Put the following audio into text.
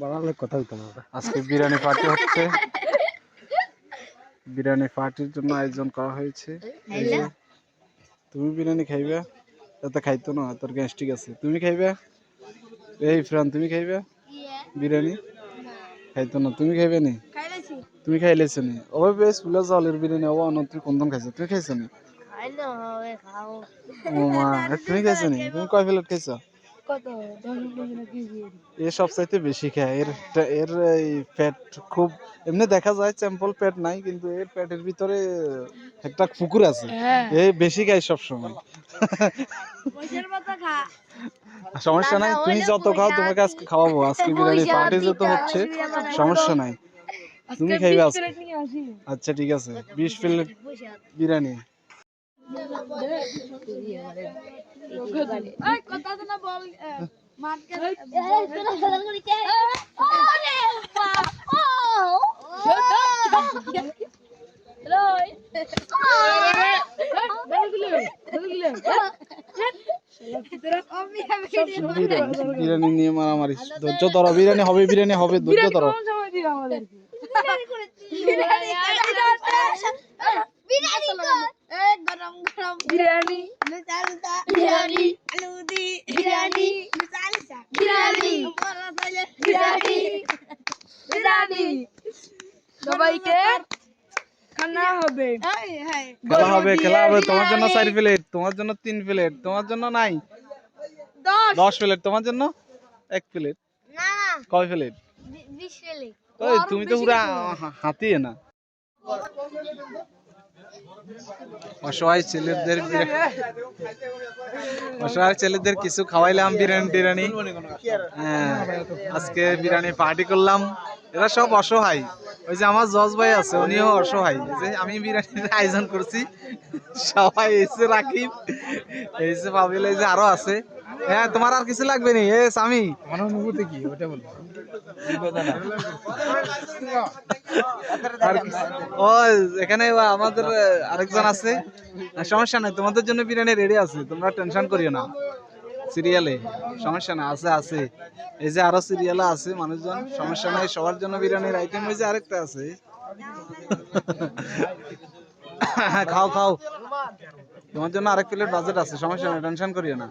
বাড়ালে কথা হইতো না। আজকে বিরিয়ানি পার্টি হচ্ছে। বিরিয়ানি পার্টির জন্য আয়োজন করা হয়েছে। তুমি বিরিয়ানি খাইবে? এত খাইতো না তোর গ্যাস্ট্রিক আছে। তুমি খাইবে? এই ফ্রান তুমি খাইবে? বিরিয়ানি? খাইতো না তুমি খাইবে নি? তুমি খাইলেছো নি? ওই বেশ ফুলা চাউলের বিরিয়ানি। ও অন্য তুই কোন খাইছো? তুমি খাইছো নি? ও মা তুমি খাইছো নি? তুমি কয় প্লেট খাইছো? এ সবচাইতে বেশি খায়। এর এর এই পেট খুব এমনি দেখা যায় স্যাম্পল পেট নাই কিন্তু এর পেটের ভিতরে একটা পুকুর আছে। হ্যাঁ। এ বেশি খায় সব সময় সমস্যা নাই তুমি যত খাও তোমাকে আজকে খাওয়াবো। আজকে বিরিয়ানি পার্টি যত হচ্ছে সমস্যা নাই। তুমি খাইবে আজকে। আচ্ছা ঠিক আছে। বিশ প্লেট বিরিয়ানি। বিরিয়ানি নিয়ে মারামারি। ধৈর্য ধরো বিরিয়ানি হবে বিরিয়ানি হবে ধৈর্য ধরো। বিরিয়ানি গরম গরম। বিরিয়ানি। আলু দি বিরিয়ানি বিরিয়ানি বিরিয়ানি বিরিয়ানি সবাইকে খানা হবে খেলা হবে খেলা হবে তোমার জন্য চার প্লেট তোমার জন্য তিন প্লেট তোমার জন্য নাই দশ প্লেট তোমার জন্য এক প্লেট কয় প্লেট তুমি তো পুরা হাতি না অসহায় ছেলেদের অসহায় ছেলেদের কিছু খাওয়াইলাম, বিরিয়ানি টিরানি হ্যাঁ আজকে বিরিয়ানি পার্টি করলাম। এরা সব অসহায়। ওই যে আমার জজ ভাই আছে, উনিও অসহায়। যে আমি বিরিয়ানির আয়োজন করছি। সবাই এসে রাকিব এসে এই যে আরও আছে। হ্যাঁ তোমার আর কিছু লাগবে নি? এ স্বামী। আমার অনুভূতি কি? ওটা বলো। ও এখানে আমাদের আরেকজন আছে। সমস্যা নাই তোমাদের জন্য বিরিয়ানি রেডি আছে তোমরা টেনশন করিও না। সিরিয়ালে সমস্যা না আছে আছে। এই যে আরও সিরিয়ালে আছে মানুষজন সমস্যা নাই সবার জন্য বিরিয়ানির আইটেম ওই যে আরেকটা আছে। খাও খাও। তোমার জন্য আরেক প্লেট বাজেট আছে সমস্যা নাই টেনশন করিও না।